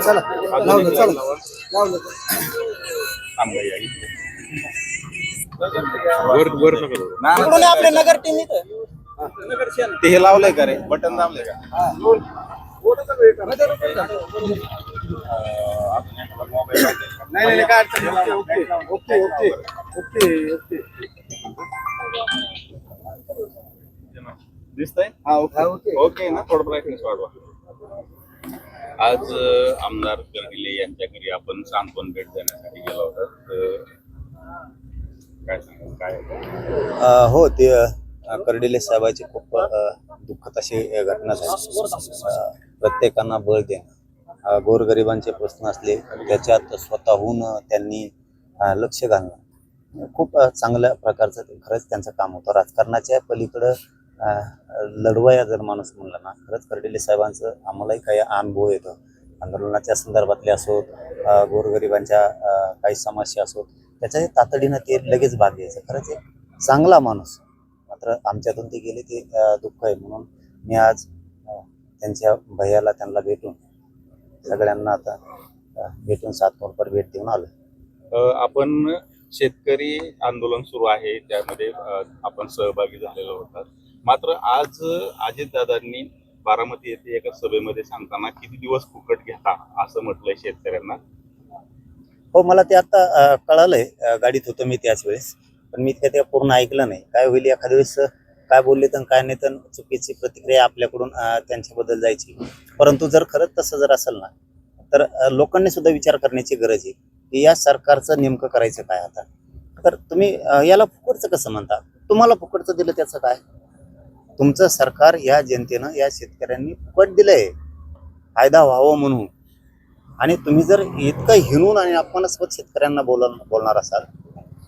चला लावलं चला लावलं आपले नगर टीम इथं? ते हे लावलंय का रे? बटन दाबलंय का? नाही नाही काय अडचण नाही. Okay okay okay okay okay. दिसतंय? हा ओके. ना थोडं ब्राईटनेस वाढवा. आज आमदार कर्डिले यांच्या घरी आपण सांत्वन भेट देण्यासाठी गेलो होतो तर काय सांगा काय? अ, हो ते अ, कर्डिले साहेबाची खूप अ, दुःखद अशी अ, घटना झाली. अ, प्रत्येकांना बळ देणं. अ, गोरगरिबांचे प्रश्न असले त्याच्यात स्वतःहून त्यांनी अ, लक्ष घालणं. खूप अ, चांगल्या प्रकारचं ते खरंच त्यांचं काम होतं. राजकारणाच्या पलीकडं लढवाया जर माणूस म्हणला ना खरंच कर्डिले साहेबांचं आम्हालाही काही अनुभव येतो. आंदोलनाच्या संदर्भातले असोत गोरगरिबांच्या काही समस्या असोत त्याच्या तातडीनं ते लगेच भाग घ्यायचं. खरंच एक चांगला माणूस. मात्र आमच्यातून ते गेले ते दुःख आहे. म्हणून मी आज त्यांच्या भैयाला त्यांना भेटून सगळ्यांना आता भेटून भेटून सातपूरपर भेट देऊन आलो. आपण शेतकरी आंदोलन सुरू आहे त्यामध्ये आपण सहभागी झालेलो होतात मात्र आज अजितदादांनी बारामती येथे एका सभेमध्ये सांगताना किती दिवस फुकट घेता असं म्हटलंय शेतकऱ्यांना? हो मला ते आता कळालंय. गाडीत होतो मी त्याच वेळेस. पण मी ते पूर्ण ऐकलं नाही. काय होईल एखाद्या वेळेस काय बोलले तर काय नाही तर चुकीची प्रतिक्रिया आपल्याकडून त्यांच्याबद्दल जायची. परंतु जर खरंच तसं जर असेल ना तर लोकांनी सुद्धा विचार करण्याची गरज आहे की या सरकारचं नेमकं करायचं काय आता? तर तुम्ही याला फुकटचं कसं म्हणता? तुम्हाला फुकटचं दिलं त्याचं काय? तुमचं सरकार या जनतेनं या शेतकऱ्यांनी फुकट दिलंय. फायदा व्हावा म्हणून. आणि तुम्ही जर इतकं हिणून आणि अपमानास्पद शेतकऱ्यांना बोल बोलणार असाल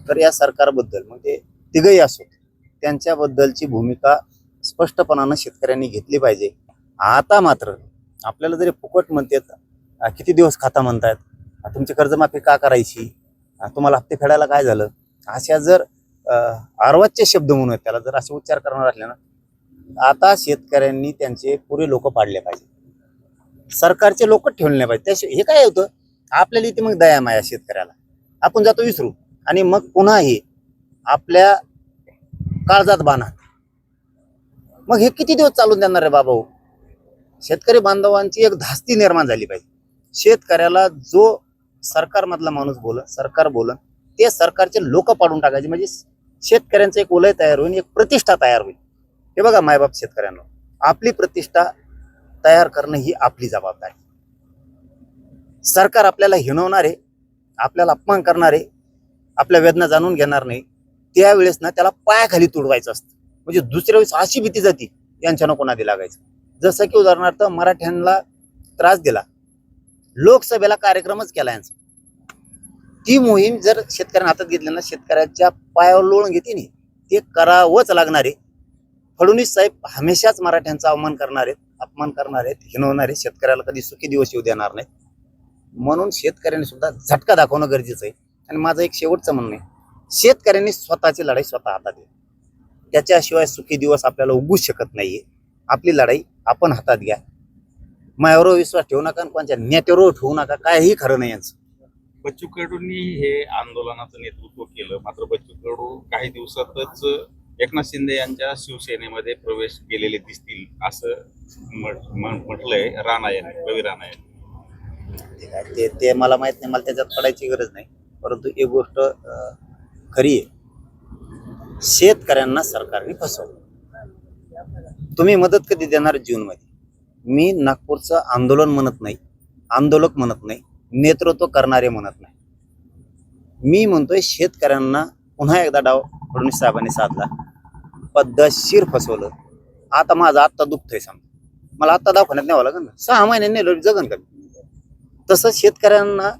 तर या सरकारबद्दल म्हणजे तिघही असो त्यांच्याबद्दलची भूमिका स्पष्टपणानं शेतकऱ्यांनी घेतली पाहिजे. आता मात्र आपल्याला जरी फुकट म्हणतात किती दिवस खाता म्हणतायत? तुमची कर्जमाफी का करायची? तुम्हाला हप्ते फेडायला काय झालं? अशा जर आर्वाच्य अर्वाच्य शब्द म्हणून त्याला जर असे उच्चार करणार असले ना आता शेतकऱ्यांनी त्यांचे पुरे लोक पाडले पाहिजे. सरकारचे लोक ठेवले नाही पाहिजे त्याशिवाय हे काय होतं? आपल्याला इथे मग दया माया शेतकऱ्याला. आपण जातो विसरू. आणि मग पुन्हा हे आपल्या काळजात बाणा. मग हे किती दिवस चालून देणार रे बाबा हो? शेतकरी बांधवांची एक धास्ती निर्माण झाली पाहिजे. शेतकऱ्याला जो सरकारमधला माणूस बोलन सरकार बोलन ते सरकारचे लोक पाडून टाकायचे. म्हणजे शेतकऱ्यांचं एक उलय तयार होईल एक प्रतिष्ठा तयार होईल. हे बघा मायबाप शेतकऱ्यांना आपली प्रतिष्ठा तयार करणं ही आपली जबाबदारी. सरकार आपल्याला हिणवणारे आपल्याला अपमान करणारे आपल्या वेदना जाणून घेणार नाही त्यावेळेस ना त्याला पायाखाली तुडवायचं असतं. म्हणजे दुसऱ्या वेळेस अशी भीती जाती यांच्या नको लागायचं. जसं की उदाहरणार्थ मराठ्यांना त्रास दिला. लोकसभेला कार्यक्रमच केला यांचा. ती मोहीम जर शेतकऱ्यांना हातात घेतली ना शेतकऱ्याच्या पायावर लोळून घेते नाही ते करावंच लागणार आहे. फडणवीस साहेब हमेशाच मराठ्यांचा अवमान करणार आहेत अपमान करणार आहेत हिनवणार आहेत शेतकऱ्याला कधी सुखी दिवस येऊ देणार नाहीत. म्हणून शेतकऱ्यांनी सुद्धा झटका दाखवणं गरजेचं आहे. आणि माझं एक शेवटचं म्हणणं आहे शेतकऱ्यांनी स्वतःची लढाई स्वतः हातात घ्या. त्याच्याशिवाय सुखी दिवस आपल्याला उगूच शकत नाहीये. आपली लढाई आपण हातात घ्या. मायावर विश्वास ठेवू नका आणि कोणत्या नेत्यावर ठेवू नका. काहीही खरं नाही यांचं. बच्चू कडूंनी हे आंदोलनाचं नेतृत्व केलं. मात्र बच्चू कडू काही दिवसातच एकनाथ शिंदे यांच्या शिवसेनेमध्ये प्रवेश केलेले दिसतील असं म्हटलंय राणा यांनी रवी राणा यांनी. ते ते मला माहीत नाही मला त्याच्यात पडायची गरज नाही. परंतु एक गोष्ट अं, खरी आहे. शेतकऱ्यांना सरकारने फसवलं. तुम्ही मदत कधी देणार जूनमध्ये मी नागपूरचं आंदोलन म्हणत नाही आंदोलक म्हणत नाही नेतृत्व करणारे म्हणत नाही. मी म्हणतोय शेतकऱ्यांना पुन्हा एकदा डाव फडणवीस साहेबांनी साधला. पद्धतशीर फसवलं. आता माझं आत्ता दुखतंय समजा मला आत्ता दवाखान्यात न्यावं लागेल ना. सहा महिन्यांनी नेलं जगन का तसं शेतकऱ्यांना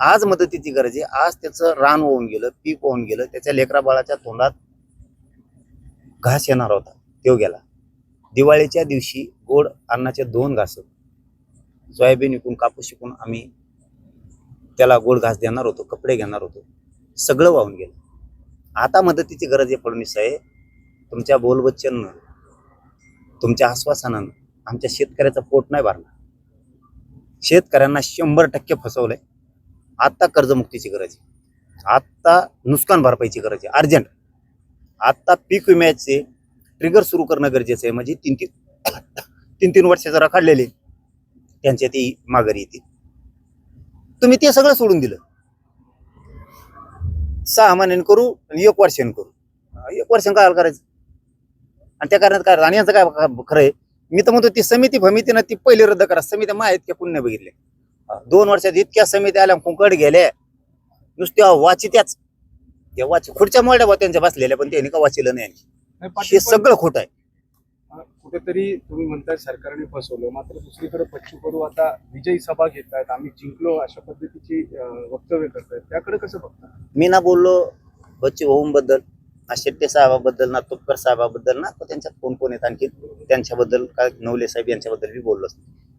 आज मदतीची गरज आहे. आज त्याचं रान होऊन गेलं पीक होऊन गेलं त्याच्या लेकरा बाळाच्या तोंडात घास येणार होता तो गेला. दिवाळीच्या दिवशी गोड अन्नाचे दोन घास सोयाबीन विकून कापूस विकून आम्ही त्याला गोड घास देणार होतो कपडे घेणार होतो. सगळं वाहून गेलं. आता मदतीची गरज आहे फडणवीस आहे तुमच्या बोलबच्चननं तुमच्या आश्वासनानं आमच्या शेतकऱ्याचं पोट नाही भरणार शेतकऱ्यांना शंभर टक्के फसवलंय. आत्ता कर्जमुक्तीची गरज आहे. आत्ता नुकसान भरपाईची गरज आहे. अर्जंट. आत्ता पीक विम्याचे ट्रिगर सुरू करणं गरजेचं आहे. म्हणजे तीन तीन तीन तीन वर्षाचं रखडलेले त्यांच्या ती माघारी येतील तुम्ही ते सगळं सोडून दिलं. सहा महिन्याने करू आणि एक वर्षाने करू. एक वर्षाने काय करायचं? आणि त्या कारणात काय आणि यांचं काय खरं आहे? मी तर म्हणतो ती समिती भमिती ना ती पहिली रद्द करा. समित्या माहीत त्या पुण्य बघितले. दोन वर्षात इतक्या समित्या आल्या कुंकड गेल्या. नुसत्या वाचित्याच त्या वाच खुर्च्या मोड्या बा त्यांच्या बसलेल्या पण त्यांनी का वाचिलं नाही हे सगळं खोट आहे. कुठेतरी तुम्ही म्हणताय सरकारने फसवलं. मात्र दुसरीकडे बच्चू कडू आता विजयी सभा घेत आहेत. आम्ही जिंकलो अशा पद्धतीची वक्तव्य करतायत. त्याकडे कसं बघता? मी ना बोललो बच्चू भाऊंबद्दल. शेट्टे साहेबाबद्दल ना तुपकर साहेबाबद्दल ना तर त्यांच्यात कोण कोण आहेत? आणखी त्यांच्याबद्दल काय नवले साहेब यांच्याबद्दल मी बोललो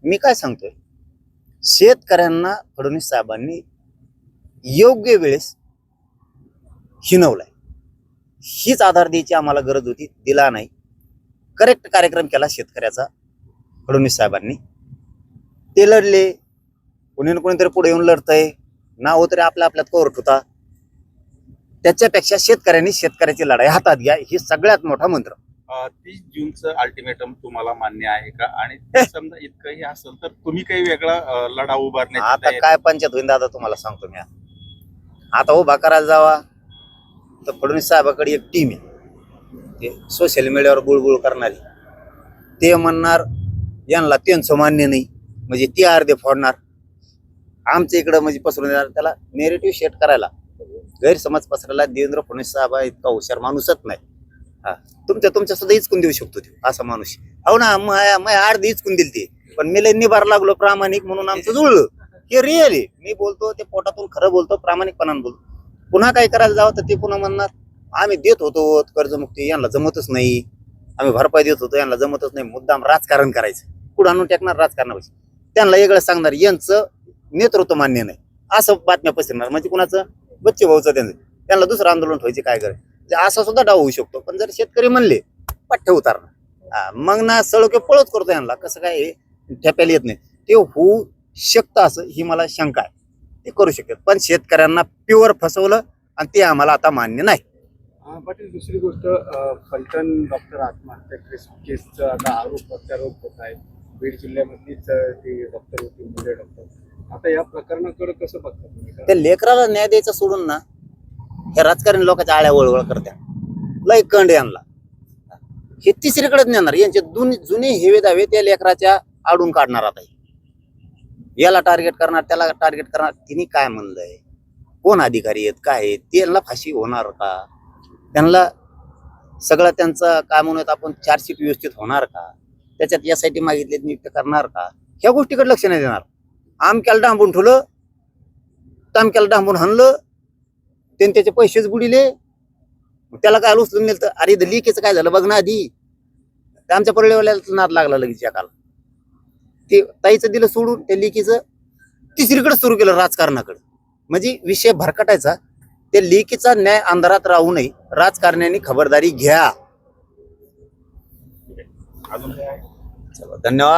मी काय सांगतोय? शेतकऱ्यांना फडणवीस साहेबांनी योग्य वेळेस हिनवलाय. हीच आधार द्यायची आम्हाला गरज होती दिला नाही. करेक्ट कार्यक्रम केला शेतकऱ्याचा फडणवीस साहेबांनी. ते लढले. कोणी ना कोणीतरी पुढे येऊन लढतंय. ना हो तरी आपल्या आपल्यात कोर्ट होता. त्याच्यापेक्षा शेतकऱ्यांनी शेतकऱ्याची लढाई हातात घ्या. ही सगळ्यात मोठा मंत्र. तीस जूनचं अल्टिमेटम तुम्हाला मान्य आहे का? आणि समजा इतकंही असेल तर तुम्ही काही वेगळा लढा उभारण्याची आता तयारी- काय पंचायत होईल दादा तुम्हाला सांगतो मी. आता उभा करायला जावा. तर फडणवीस साहेबाकडे एक टीम आहे. ते सोशल मीडियावर बुळबुळ करणारी. ते म्हणणार यांना त्यांचं मान्य नाही. म्हणजे ते अर्धे फोडणार. आमच्या इकडं म्हणजे पसरून देणार त्याला नेरेटिव्ह शेट करायला. गैरसमज पसरायला देवेंद्र फडणवीस साहेब इतका हुशार माणूसच नाही. हा. तुमच्या तुमच्या सुद्धा इचकून देऊ शकतो तो असा माणूस हो ना माया माया अर्धी इचकून दिली ती. पण मी लय निभार लागलो प्रामाणिक म्हणून आमचं जुळलं. हे रिअल आहे. मी बोलतो ते पोटातून खरं बोलतो प्रामाणिकपणाने बोलतो. पुन्हा काय करायला जावं तर ते पुन्हा म्हणणार आम्ही देत होतो कर्जमुक्ती यांना जमतच नाही. आम्ही भरपाई देत होतो यांना जमतच नाही. मुद्दाम राजकारण करायचं. कुठं आणून टाकणार राजकारणापाशी त्यांना वेगळं सांगणार यांचं नेतृत्व मान्य नाही. असं बातम्या पसरणार. म्हणजे कुणाचं? बच्चे भाऊचं त्यांचं. त्यांना दुसरं आंदोलन ठेवायचे काय करायचं? म्हणजे असा सुद्धा डाव होऊ शकतो. पण जर शेतकरी म्हणले पठ्ठ उतारणार मग ना सळके पळत करतो यांना. कसं काय हे? ठेप्याला येत नाही. ते होऊ शकतं असं ही मला शंका आहे. ते करू शकतात. पण शेतकऱ्यांना प्युअर फसवलं आणि ते आम्हाला आता मान्य नाही. पाटील दुसरी गोष्ट फलटण डॉक्टर आत्महत्या केस केसचा आता आरोप प्रत्यारोप होत आहे. बीड जिल्ह्यामधलीच ती डॉक्टर होती मुले डॉक्टर. आता या प्रकरणाकडे कसं बघतात त्या लेकराला न्याय द्यायचा सोडून ना हे राजकारणी लोकांच्या आळ्या वळवळ करत्या. लय कंड यांना. हे तिसरीकडेच नेणार. यांचे दोन्ही जुने हेवे दावे त्या लेकराच्या आडून काढणार आता हे. याला टार्गेट करणार त्याला टार्गेट करणार. तिने काय म्हणलंय? कोण अधिकारी आहेत? काय आहेत? त्यांना फाशी होणार का? त्यांना सगळं त्यांचं काय म्हणूयात आपण चार्जशीट व्यवस्थित होणार का? त्याच्यात यासाठी मागितले नियुक्त करणार का? ह्या गोष्टीकडे लक्ष नाही देणार. आमक्याला डांबून ठेवलं तामक्याला डांबून हाणलं त्याने त्याचे पैसेच बुडिले. त्याला काय उचलून नेलं तर अरे लिकेचं काय झालं बघ ना आधी. आमच्या परळीवाल्याला नाद लागला लगेच एकाला. ते ताईचं दिलं सोडून त्या लिकीचं. तिसरीकडे सुरू केलं राजकारणाकडे. म्हणजे विषय भरकटायचा. त्या लिकीचा न्याय अंधारात राहू नये. राजकारण्यांनी खबरदारी घ्या. अजून काय? धन्यवाद.